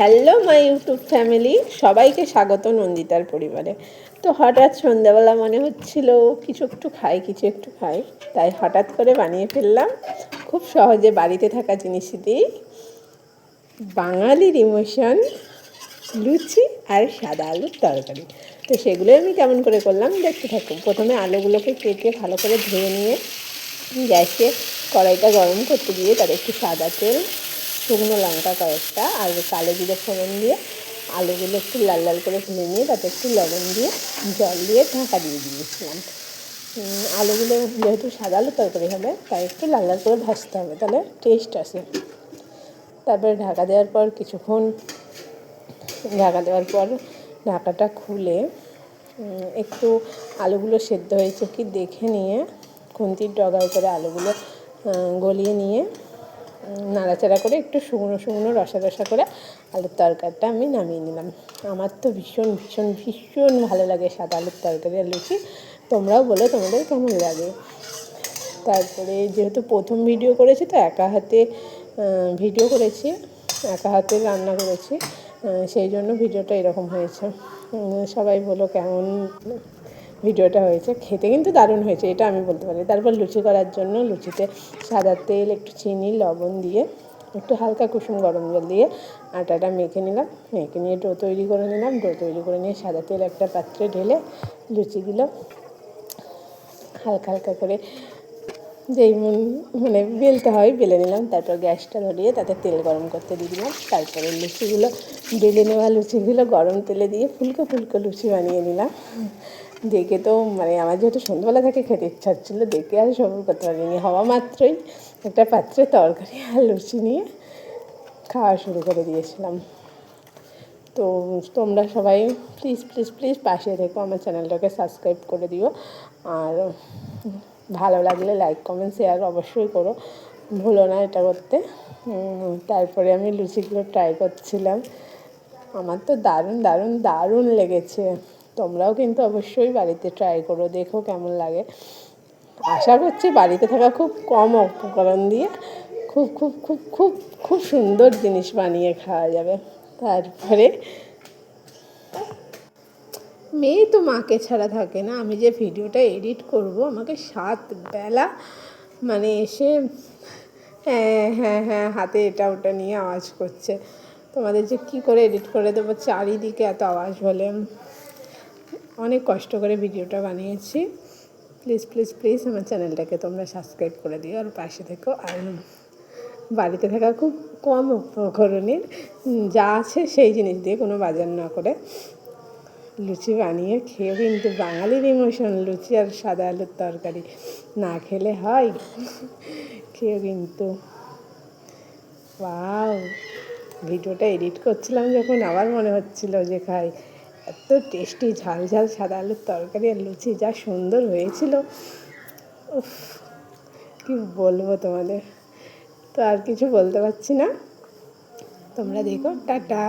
Hello my YouTube family সবাইকে স্বাগত নন্দিতার পরিবারে। তো হঠাৎ সন্ধ্যাবেলা মনে হচ্ছিল, কিছু একটু খাই, কিছু একটু খাই। তাই হঠাৎ করে বানিয়ে ফেললাম। খুব সহজে বাড়িতে থাকা জিনিস বাঙালির ইমোশন, লুচি আর সাদা আলুর তরকারি। তো সেগুলোই আমি কেমন করে করলাম, দেখতে থাকুন। প্রথমে আলুগুলোকে কেটে ভালো করে ধুয়ে নিয়ে গ্যাসে কড়াইটা গরম করতে দিয়ে তার একটু সাদা তেল শুকনো লঙ্কা কয়েকটা আর কালো জিরে ফোড়ন দিয়ে আলুগুলো একটু লাল লাল করে ভেজে নিয়ে তাতে একটু লবণ দিয়ে জল দিয়ে ঢাকা দিয়ে দিয়েছিলাম। আলুগুলো যেহেতু সাদা আলু তরকারি হবে, তাই একটু লাল লাল করে ভাজতে হবে, তাহলে টেস্ট আসে। তারপরে ঢাকা দেওয়ার পর কিছুক্ষণ ঢাকা দেওয়ার পর ঢাকাটা খুলে একটু আলুগুলো সেদ্ধ হয়েছে কি দেখে নিয়ে খুন্তির ডগায় করে আলুগুলো গলিয়ে নিয়ে নাড়াচাড়া করে একটু শুকনো শুকনো রসা রসা করে আলুর তরকারিটা আমি নামিয়ে নিলাম। আমার তো ভীষণ ভীষণ ভীষণ ভালো লাগে সাদা আলুর তরকারি আর লুচি। তোমরাও বলো তোমাদের কেমন লাগে? তারপরে যেহেতু প্রথম ভিডিও করেছি তো একা হাতে ভিডিও করেছি, একা হাতে রান্না করেছি সেই জন্য ভিডিওটা এরকম হয়েছে। সবাই বলো কেমন ভিডিওটা হয়েছে, খেতে কিন্তু দারুণ হয়েছে, এটা আমি বলতে পারি। তারপর লুচি করার জন্য লুচিতে সাদা তেল, একটু চিনি, লবণ দিয়ে একটু হালকা কুসুম গরম জল দিয়ে আটাটা মেখে নিলাম, মেখে নিয়ে ডো তৈরি করে নিলাম, ডো তৈরি করে নিয়ে সাদা তেল একটা পাত্রে ঢেলে লুচিগুলো হালকা হালকা করে যেই মন- মানে বেলতে হয়, বেলে নিলাম, তারপর গ্যাসটা ধরিয়ে তাতে তেল গরম করতে দিয়ে দিলাম, তারপরে লুচিগুলো, বেলে নেওয়া লুচিগুলো গরম তেলে দিয়ে ফুলকো ফুলকো লুচি বানিয়ে নিলাম। দেখে তো মানে আমার যেহেতু সন্ধ্যাবেলা থেকে খেতে ইচ্ছা হচ্ছিল, দেখে আর সবর করতে পারিনি হওয়া মাত্রই একটা পাত্রে তরকারি আর লুচি নিয়ে খাওয়া শুরু করে দিয়েছিলাম। তো তোমরা সবাই প্লিজ প্লিজ প্লিজ পাশে থেকো, আমার চ্যানেলটাকে সাবস্ক্রাইব করে দিও। আর ভালো লাগলে লাইক কমেন্ট শেয়ার অবশ্যই করো। ভুলো না এটা করতে। তারপরে আমি লুচিগুলো ট্রাই করছিলাম। আমার তো দারুণ দারুণ দারুণ লেগেছে। তোমরাও কিন্তু অবশ্যই বাড়িতে ট্রাই করো, দেখো কেমন লাগে। আশা করছি বাড়িতে থাকা খুব কম উপকরণ দিয়ে খুব খুব খুব খুব খুব সুন্দর জিনিস বানিয়ে খাওয়া যাবে। তারপরে মেয়ে তো মাকে ছাড়া থাকে না, আমি যে ভিডিওটা এডিট করব, আমাকে সাত বেলা মানে এসে হ্যাঁ হ্যাঁ হ্যাঁ হাতে এটা ওটা নিয়ে আওয়াজ করছে। তোমাদের যে কী করে এডিট করে দেবো, চারিদিকে এত আওয়াজ হলে অনেক কষ্ট করে ভিডিওটা বানিয়েছি। প্লিজ প্লিজ প্লিজ আমার চ্যানেলটাকে তোমরা সাবস্ক্রাইব করে দিও আর পাশে থেকো। আর বাড়িতে থাকা খুব কম উপকরণের যা আছে সেই জিনিস দিয়ে কোনো বাজার না করে লুচি বানিয়ে খেয়েও কিন্তু বাঙালির ইমোশন লুচি আর সাদা আলুর তরকারি না খেলে হয়। খেয়েও কিন্তু ভিডিওটা এডিট করছিলাম যখন আবার মনে হচ্ছিল যে খাই। এত টেস্টি ঝাল ঝাল সাদা আলুর তরকারি আর লুচি, যা সুন্দর হয়েছিল। উফ, কি বলব তোমাদের? তো আর কিছু বলতে পারছি না। তোমরা দেখো, টাটা।